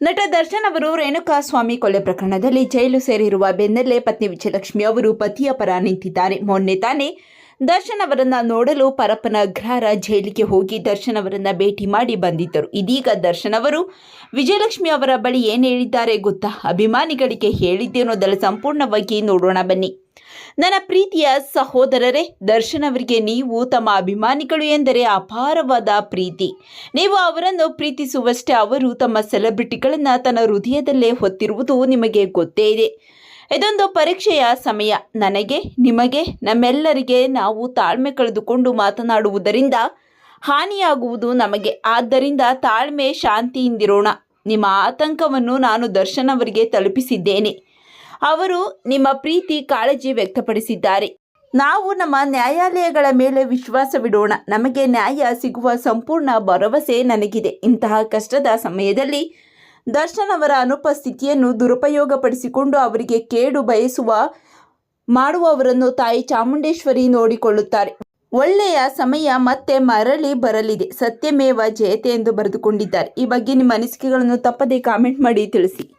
ನಟ ದರ್ಶನ್ ಅವರು ರೇಣುಕಾ ಸ್ವಾಮಿ ಕೊಲೆ ಪ್ರಕರಣದಲ್ಲಿ ಜೈಲು ಸೇರಿರುವ ಬೆನ್ನಲ್ಲೇ ಪತ್ನಿ ವಿಜಯಲಕ್ಷ್ಮಿ ಅವರು ಪತಿಯ ಪರ ನಿಂತಿದ್ದಾರೆ. ಮೊನ್ನೆ ತಾನೇ ದರ್ಶನ್ ಅವರನ್ನ ನೋಡಲು ಪರಪ್ಪನ ಅಗ್ರಹಾರ ಜೈಲಿಗೆ ಹೋಗಿ ದರ್ಶನ್ ಅವರನ್ನ ಭೇಟಿ ಮಾಡಿ ಬಂದಿದ್ದರು. ಇದೀಗ ದರ್ಶನ್ ಅವರು ವಿಜಯಲಕ್ಷ್ಮಿ ಅವರ ಬಳಿ ಏನು ಹೇಳಿದ್ದಾರೆ ಗೊತ್ತಾ? ಅಭಿಮಾನಿಗಳಿಗೆ ಹೇಳಿದ್ದೇನೋದಲ್ಲ ಸಂಪೂರ್ಣವಾಗಿ ನೋಡೋಣ ಬನ್ನಿ. ನನ್ನ ಪ್ರೀತಿಯ ಸಹೋದರರೇ ದರ್ಶನ್ ಅವರಿಗೆ ನೀವು ತಮ್ಮ ಅಭಿಮಾನಿಗಳು ಎಂದರೆ ಅಪಾರವಾದ ಪ್ರೀತಿ. ನೀವು ಅವರನ್ನು ಪ್ರೀತಿಸುವಷ್ಟೇ ಅವರು ತಮ್ಮ ಸೆಲೆಬ್ರಿಟಿಗಳನ್ನು ತನ್ನ ಹೃದಯದಲ್ಲೇ ಹೊತ್ತಿರುವುದು ನಿಮಗೆ ಗೊತ್ತೇ ಇದೆ. ಇದೊಂದು ಪರೀಕ್ಷೆಯ ಸಮಯ. ನನಗೆ, ನಿಮಗೆ, ನಮ್ಮೆಲ್ಲರಿಗೆ ನಾವು ತಾಳ್ಮೆ ಕಳೆದುಕೊಂಡು ಮಾತನಾಡುವುದರಿಂದ ಹಾನಿಯಾಗುವುದು ನಮಗೆ. ಆದ್ದರಿಂದ ತಾಳ್ಮೆ, ಶಾಂತಿಯಿಂದಿರೋಣ. ನಿಮ್ಮ ಆತಂಕವನ್ನು ನಾನು ದರ್ಶನ್ ಅವರಿಗೆ ತಲುಪಿಸಿದ್ದೇನೆ. ಅವರು ನಿಮ್ಮ ಪ್ರೀತಿ ಕಾಳಜಿ ವ್ಯಕ್ತಪಡಿಸಿದ್ದಾರೆ. ನಾವು ನಮ್ಮ ನ್ಯಾಯಾಲಯಗಳ ಮೇಲೆ ವಿಶ್ವಾಸವಿಡೋಣ ನಮಗೆ ನ್ಯಾಯ ಸಿಗುವ ಸಂಪೂರ್ಣ ಭರವಸೆ ನನಗಿದೆ. ಇಂತಹ ಕಷ್ಟದ ಸಮಯದಲ್ಲಿ ದರ್ಶನ್ ಅವರ ಅನುಪಸ್ಥಿತಿಯನ್ನು ದುರುಪಯೋಗಪಡಿಸಿಕೊಂಡು ಅವರಿಗೆ ಕೇಡು ಬಯಸುವ, ಮಾಡುವವರನ್ನು ತಾಯಿ ಚಾಮುಂಡೇಶ್ವರಿ ನೋಡಿಕೊಳ್ಳುತ್ತಾರೆ. ಒಳ್ಳೆಯ ಸಮಯ ಮತ್ತೆ ಮರಳಿ ಬರಲಿದೆ. ಸತ್ಯಮೇವ ಜಯತೆ ಎಂದು ಬರೆದುಕೊಂಡಿದ್ದಾರೆ. ಈ ಬಗ್ಗೆ ನಿಮ್ಮ ಅನಿಸಿಕೆಗಳನ್ನು ತಪ್ಪದೇ ಕಾಮೆಂಟ್ ಮಾಡಿ ತಿಳಿಸಿ.